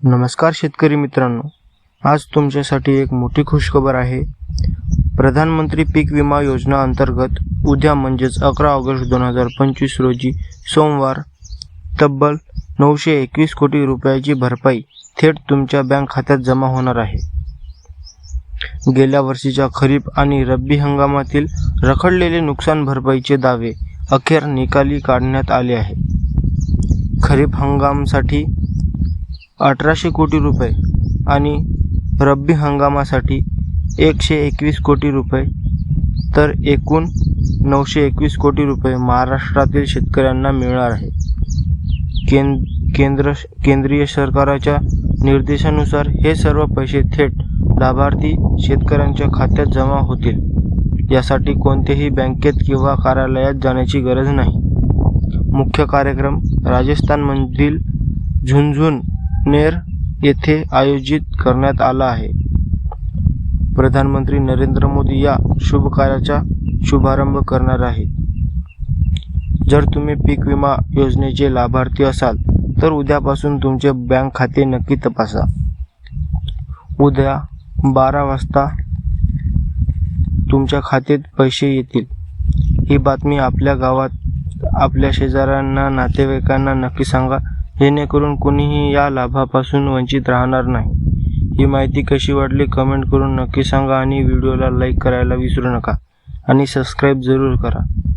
नमस्कार शेतकरी मित्रांनो आज तुमच्यासाठी एक मोठी खुशखबर आहे. प्रधानमंत्री पीक विमा योजना अंतर्गत उद्या म्हणजेच अकरा ऑगस्ट दोन हजार पंचवीस रोजी सोमवार तब्बल नऊशे एकवीस कोटी रुपयाची भरपाई थेट तुमच्या बँक खात्यात जमा होणार आहे. गेल्या वर्षीच्या खरीप आणि रब्बी हंगामातील रखडलेले नुकसान भरपाईचे दावे अखेर निकाली काढण्यात आले आहे खरीप हंगामसाठी अठराशे कोटी रुपये आणि रब्बी हंगामासाठी एकशे एकवीस कोटी रुपये. तर एकूण नऊशे एकवीस कोटी रुपये महाराष्ट्रातील शेतकऱ्यांना मिळणार आहे. केंद केंद्र केंद्रीय सरकाराच्या निर्देशानुसार हे सर्व पैसे थेट लाभार्थी शेतकऱ्यांच्या खात्यात जमा होतील. यासाठी कोणत्याही बँकेत किंवा कार्यालयात जाण्याची गरज नाही. मुख्य कार्यक्रम राजस्थानमधील झुंझुन नेर येथे आयोजित करण्यात आला आहे. प्रधानमंत्री नरेंद्र मोदी या शुभ कार्याचा शुभारंभ करणार आहेत. जर तुम्ही पीक विमा योजनेचे लाभार्थी असाल तर उद्यापासून तुमचे बँक खाते नक्की तपासा. उद्या बारा वाजता तुमच्या खात्यात पैसे येतील. ही बातमी आपल्या गावात आपल्या शेजाऱ्यांना नातेवाईकांना नक्की सांगा. जेणेकरून कुणीही या लाभापासून वंचित राहणार नाही. ही माहिती कशी वाटली कमेंट करून नक्की सांगा आणि व्हिडिओला लाईक करायला विसरू नका. आणि सबस्क्राईब जरूर करा.